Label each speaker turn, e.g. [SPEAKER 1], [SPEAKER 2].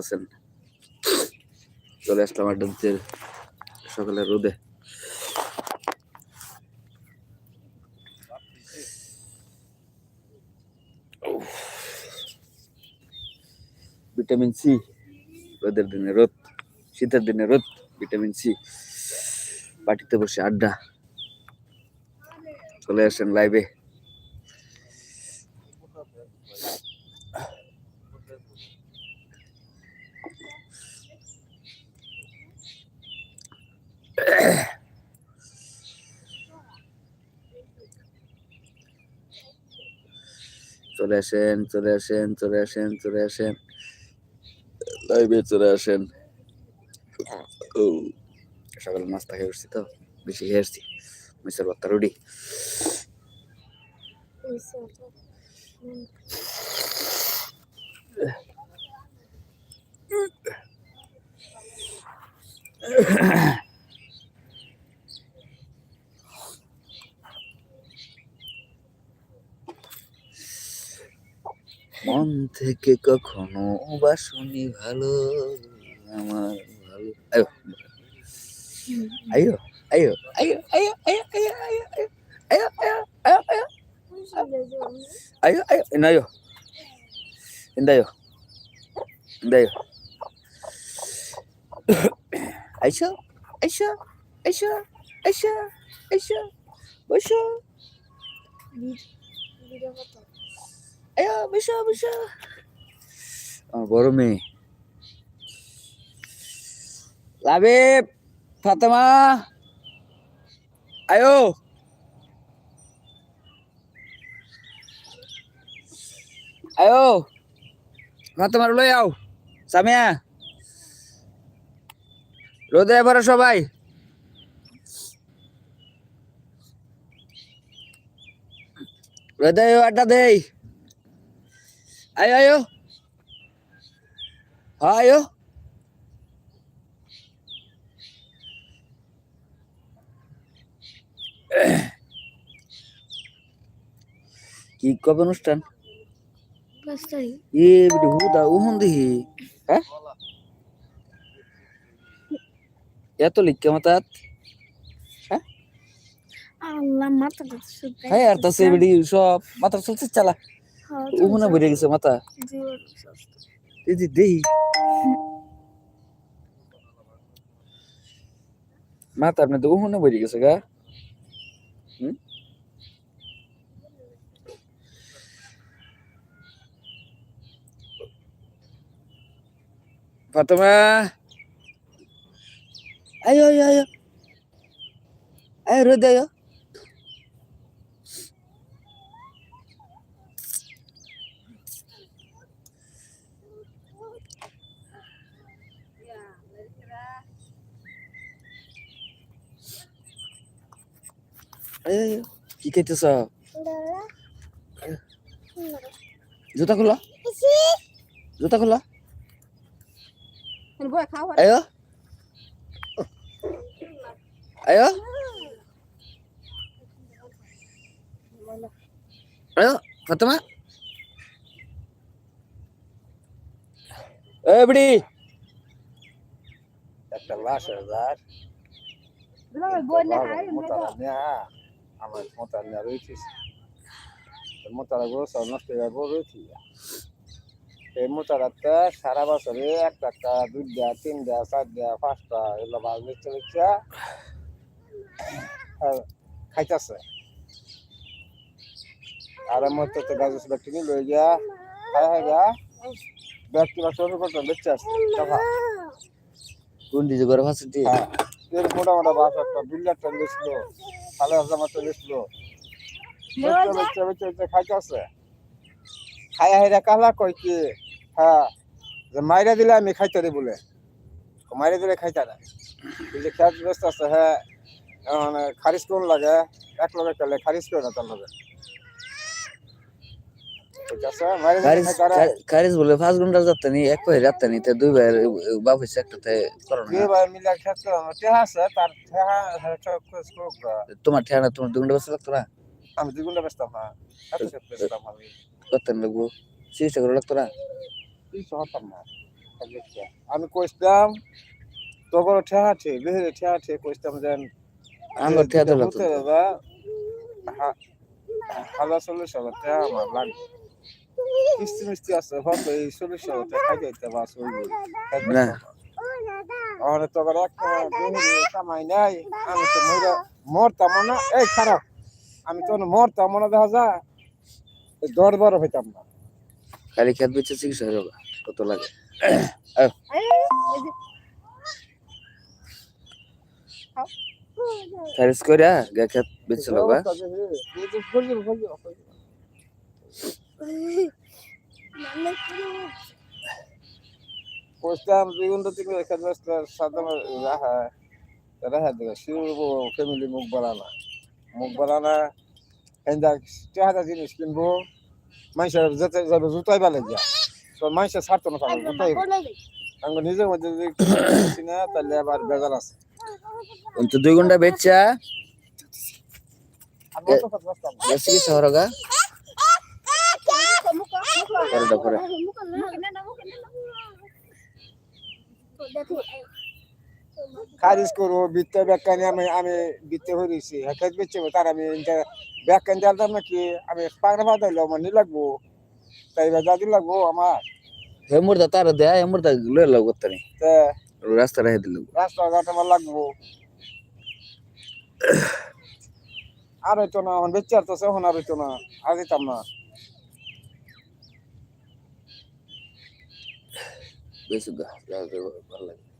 [SPEAKER 1] আছেন চলে আসলাম আড্ডা দিতে সকালে রোদে। ভিটামিন সি, রোদের দিনে রোদ, শীতের দিনে রোদ, ভিটামিন সি। পার্টিতে বসে আড্ডা। চলে আসেন লাইভে চলে আসেন চলে আসেন চলে আসেন চলে আসেন। লাইভে চলে আসেন। ও সকালে নাস্তা খেয়ে উঠছি তো বেশি খেয়ে আসছি। মিস্টার বাত্তা রুডি মন থেকে কখনো বা শুনি ভালো আমার ভালো আয়ো আয়ো আয়ো আয়ো আয়ো আয়ো আয়ো আয়ো আয়ো আয়ো আয়ো আয়ো আয়ো আয়ো এনায়ো এন্দায়ো এন্দায়ো আইসো আইসো আইসো আইসো আইসো বসো Aisha Aisha আমার বড় মেয়ে। লাবিব, ফাতেমা। আয়ো। আয়ো। ফাতেমার লই আও। সামিয়া। রোদে এবারে সবাই। রোদে আড্ডা দেই। আয়ো হ্যাঁ, আয়ো কি কবে অনুষ্ঠান? এ বিডি হুদা উহুন দিহি। হ্যাঁ? এত লিখকে মাতাত
[SPEAKER 2] আল্লাহ মাথাটা শুকাই
[SPEAKER 1] হ্যাঁ আর তাসে বিডি সব মাথা চলছে চালা। Una buena que se mata. De de de. Mata, apne to una buena Ayo, ayo, ayo. Ayo, rode ayo. কি খাইতেছ? জুতা খোলা। জুতা খোলা। আয়ো। আয়ো। আয়ো এবড়ি
[SPEAKER 3] একটা লাশ হাজার আমার মোতারা নেয়া রয়েছে মোতারা গরু সব নষ্ট হয়ে গরু রয়েছে। এই মোতারাতে সারা বছরে একটা একটা দুইটা তিনটা চারটা পাঁচটা এগুলো বাজ বেচতে বেচতে খাইতেছে। আর মতো তো গাছ ব্যক্তি লই গিয়া খাই খাই গা ব্যক্তি বা শুরু করতে বেচতে আসছে টাকা।
[SPEAKER 1] juga orang pasti
[SPEAKER 3] হ্যাঁ। মোটা মোটা বাস একটা বিল্ডার ট্রেন বেচলো। সালে আছে আমার খাইতেছে খাইয়া হেরা কাহলা কই কি হ্যাঁ যে মাইরা দিলে আমি খাইতে রে বলে। মাইরা দিলে খাইতে না। এই যে খেয়াল ব্যস্ত আছে হ্যাঁ মানে খারিজ কোন লাগে। এক লগে খেলে খারিজ করে না তার লগে। আচ্ছা, কারিজ বলে পাঁচ
[SPEAKER 1] ঘণ্টা
[SPEAKER 3] যাতে নি
[SPEAKER 1] এক পাহে যাতে নি
[SPEAKER 3] দুই ভাই বাপ হয়েছে একটাতে তোমার ঠেয়া না
[SPEAKER 1] তোমার দুই ঘণ্টা বেঁচে লাগতো না?
[SPEAKER 3] আমি দুই ঘণ্টা বেচতাম না
[SPEAKER 1] করতেন লাগবো? চিকিৎসা করে লাগতো না?
[SPEAKER 3] চিকিৎসা করতাম না আমি কইতাম তখন ঠেয়া ঠিক বেহেরে ঠেয়া ঠিক কইতাম যেন
[SPEAKER 1] আমার ঠেয়া তো
[SPEAKER 3] লাগতো। দাদা হাজার চল্লিশ হাজার কিস্তি মিস্তি আছে হয়তো এই চল্লিশ হাজার টাকা খাই যাইতে বাস হইব
[SPEAKER 1] না।
[SPEAKER 3] ওখানে তো একটা বেহেরে কামাই নাই আমি তো মরে মরতাম না এই খারাপ আমি তো মরতাম না দেখা যায় দর বড় হইতাম না
[SPEAKER 1] খালি খেত বেচে চিকিৎসা হবে কত লাগে খারিজ করে গা খেত বেচে লগা
[SPEAKER 3] Segundo tigo de cada vez sadama raha raha de shiru family মুখ বাড়ানা মুখ বাড়ানা এন্দা চাহাদা জিনিস কিনবো মানুষের যেতে যাবে জুতাই বালে যা তো মানুষের ছাড়তো না পারবে জুতাই আমি নিজের মধ্যে যদি না তাহলে আবার বেজাল আছে
[SPEAKER 1] তো দুই ঘণ্টা বেচা
[SPEAKER 3] অত কথা বুঝতাম না।
[SPEAKER 1] গা চিকিৎসা হওয়ার গা পরেটা পরে
[SPEAKER 3] খারিজ করব বৃত্তে ব্যাখ্যানি আমি আমি বৃত্তে হয়েছি হেকাজ বেচে তার আমি জানতাম নাকি আমি পাগড়া হইল আমার নি লাগবো। তাই এবার দাদি লাগবো আমার।
[SPEAKER 1] হে মুর্দা তার দেয়া হে মুর্দা লয়ে লাগ করতে নেই
[SPEAKER 3] তা।
[SPEAKER 1] রাস্তা রেখে দিল।
[SPEAKER 3] রাস্তাঘাট আমার লাগবো। আর হইতো না এখন বেচে আর তো এখন আর হইতো না আর দিতাম না।
[SPEAKER 1] বেশি গা ভালো লাগে